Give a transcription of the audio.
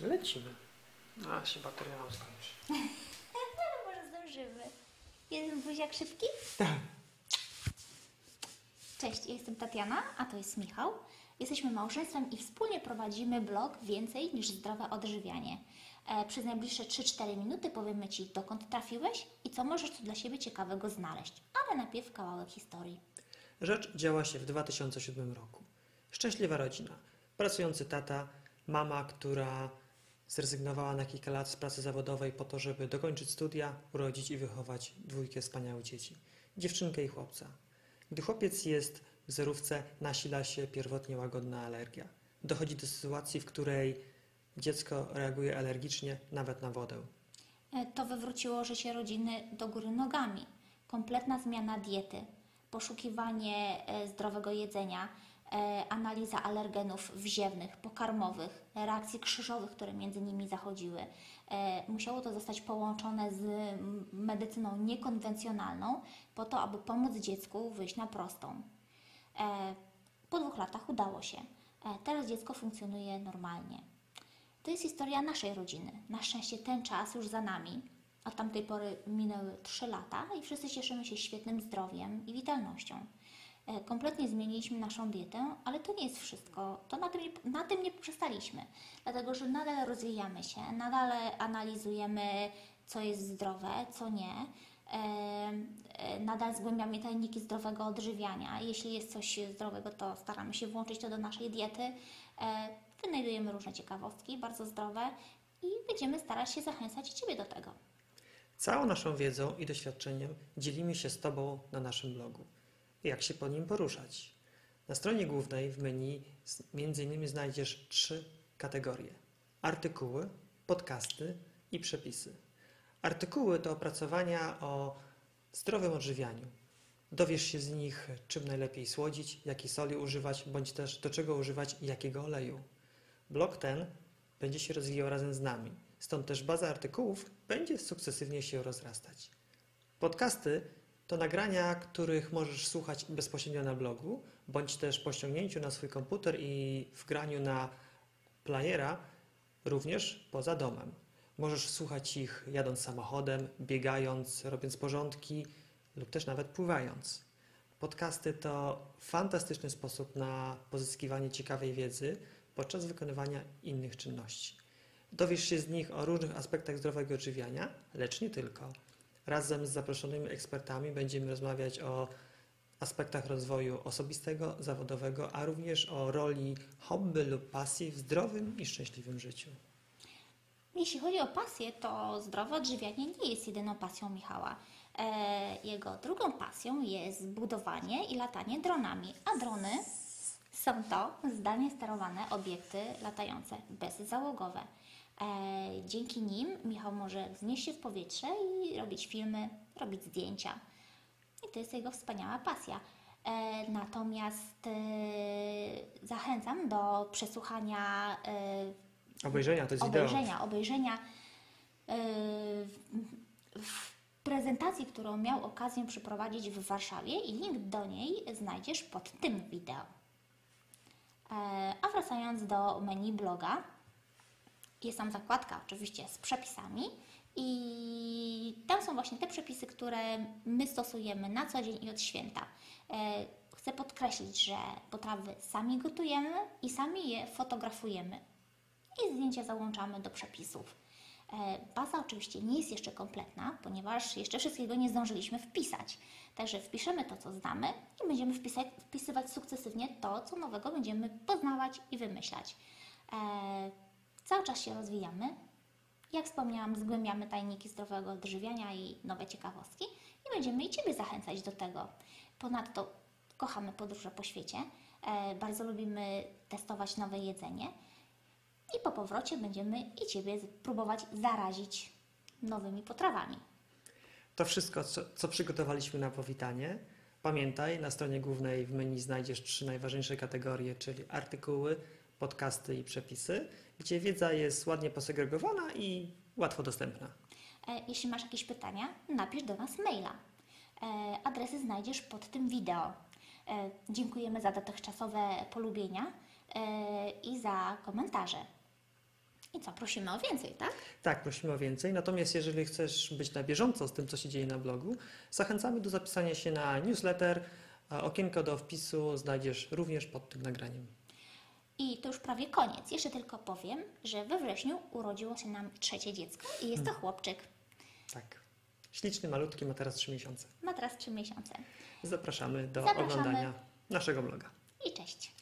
Lecimy. A, się bateria nam skończy. No może zdążymy. Jeden buziak szybki? Tak. Cześć, ja jestem Tatiana, a to jest Michał. Jesteśmy małżeństwem i wspólnie prowadzimy blog Więcej niż zdrowe odżywianie. E, przez najbliższe 3-4 minuty powiemy Ci, dokąd trafiłeś i co możesz tu dla siebie ciekawego znaleźć. Ale najpierw kawałek historii. Rzecz działa się w 2007 roku. Szczęśliwa rodzina. Pracujący tata, mama, która zrezygnowała na kilka lat z pracy zawodowej po to, żeby dokończyć studia, urodzić i wychować dwójkę wspaniałych dzieci. Dziewczynkę i chłopca. Gdy chłopiec jest w zerówce, nasila się pierwotnie łagodna alergia. Dochodzi do sytuacji, w której dziecko reaguje alergicznie nawet na wodę. E, To wywróciło życie rodziny do góry nogami. Kompletna zmiana diety, poszukiwanie e, zdrowego jedzenia, analiza alergenów wziewnych, pokarmowych, reakcji krzyżowych, które między nimi zachodziły. E, Musiało to zostać połączone z medycyną niekonwencjonalną po to, aby pomóc dziecku wyjść na prostą. E, Po dwóch latach udało się. E, Teraz dziecko funkcjonuje normalnie. To jest historia naszej rodziny. Na szczęście ten czas już za nami. Od tamtej pory minęły 3 lata i wszyscy cieszymy się świetnym zdrowiem i witalnością. E, Kompletnie zmieniliśmy naszą dietę, ale to nie jest wszystko. To na tym, na tym nie poprzestaliśmy, dlatego że nadal rozwijamy się, nadal analizujemy, co jest zdrowe, co nie. E, e, Nadal zgłębiamy tajniki zdrowego odżywiania. Jeśli jest coś zdrowego, to staramy się włączyć to do naszej diety. Wynajdujemy różne ciekawostki, bardzo zdrowe i będziemy starać się zachęcać Ciebie do tego. Całą naszą wiedzą i doświadczeniem dzielimy się z Tobą na naszym blogu. Jak się po nim poruszać? Na stronie głównej w menu innymi znajdziesz trzy kategorie: artykuły, podcasty i przepisy. Artykuły to opracowania o zdrowym odżywianiu. Dowiesz się z nich, czym najlepiej słodzić, jakiej soli używać, bądź też do czego używać jakiego oleju. Blog ten będzie się rozwijał razem z nami, stąd też baza artykułów będzie sukcesywnie się rozrastać. Podcasty to nagrania, których możesz słuchać bezpośrednio na blogu, bądź też po ściągnięciu na swój komputer i wgraniu na playera, również poza domem. Możesz słuchać ich jadąc samochodem, biegając, robiąc porządki lub też nawet pływając. Podcasty to fantastyczny sposób na pozyskiwanie ciekawej wiedzy podczas wykonywania innych czynności. Dowiesz się z nich o różnych aspektach zdrowego odżywiania, lecz nie tylko. Razem z zaproszonymi ekspertami będziemy rozmawiać o aspektach rozwoju osobistego, zawodowego, a również o roli hobby lub pasji w zdrowym i szczęśliwym życiu. Jeśli chodzi o pasję, to zdrowe odżywianie nie jest jedyną pasją Michała. E, jego drugą pasją jest budowanie i latanie dronami, a drony są to zdalnie sterowane obiekty latające bezzałogowe. E, dzięki nim Michał może wznieść się w powietrze i robić filmy, robić zdjęcia. I to jest jego wspaniała pasja. E, natomiast e, zachęcam do przesłuchania Obejrzenia to jest obejrzenia, obejrzenia w prezentacji, którą miał okazję przeprowadzić w Warszawie i link do niej znajdziesz pod tym wideo. A wracając do menu bloga, jest tam zakładka oczywiście z przepisami i tam są właśnie te przepisy, które my stosujemy na co dzień i od święta. E, Chcę podkreślić, że potrawy sami gotujemy i sami je fotografujemy i zdjęcia załączamy do przepisów. E, Baza oczywiście nie jest jeszcze kompletna, ponieważ jeszcze wszystkiego nie zdążyliśmy wpisać. Także wpiszemy to, co znamy i będziemy wpisać, wpisywać sukcesywnie to, co nowego będziemy poznawać i wymyślać. Cały czas się rozwijamy. Jak wspomniałam, zgłębiamy tajniki zdrowego odżywiania i nowe ciekawostki i będziemy i Ciebie zachęcać do tego. Ponadto kochamy podróże po świecie, e, bardzo lubimy testować nowe jedzenie i po powrocie będziemy i Ciebie próbować zarazić nowymi potrawami. To wszystko, co, co przygotowaliśmy na powitanie. Pamiętaj, na stronie głównej w menu znajdziesz trzy najważniejsze kategorie, czyli artykuły, podcasty i przepisy, gdzie wiedza jest ładnie posegregowana i łatwo dostępna. E, Jeśli masz jakieś pytania, napisz do nas maila. E, Adresy znajdziesz pod tym wideo. E, Dziękujemy za dotychczasowe polubienia i za komentarze. I co, prosimy o więcej, tak? Tak, prosimy o więcej. Natomiast jeżeli chcesz być na bieżąco z tym, co się dzieje na blogu, zachęcamy do zapisania się na newsletter. Okienko do wpisu znajdziesz również pod tym nagraniem. I to już prawie koniec. Jeszcze tylko powiem, że we wrześniu urodziło się nam trzecie dziecko i jest to chłopczyk. Tak. Śliczny, malutki, ma teraz 3 miesiące. Ma teraz trzy miesiące. Zapraszamy do Zapraszamy. oglądania naszego bloga. I cześć.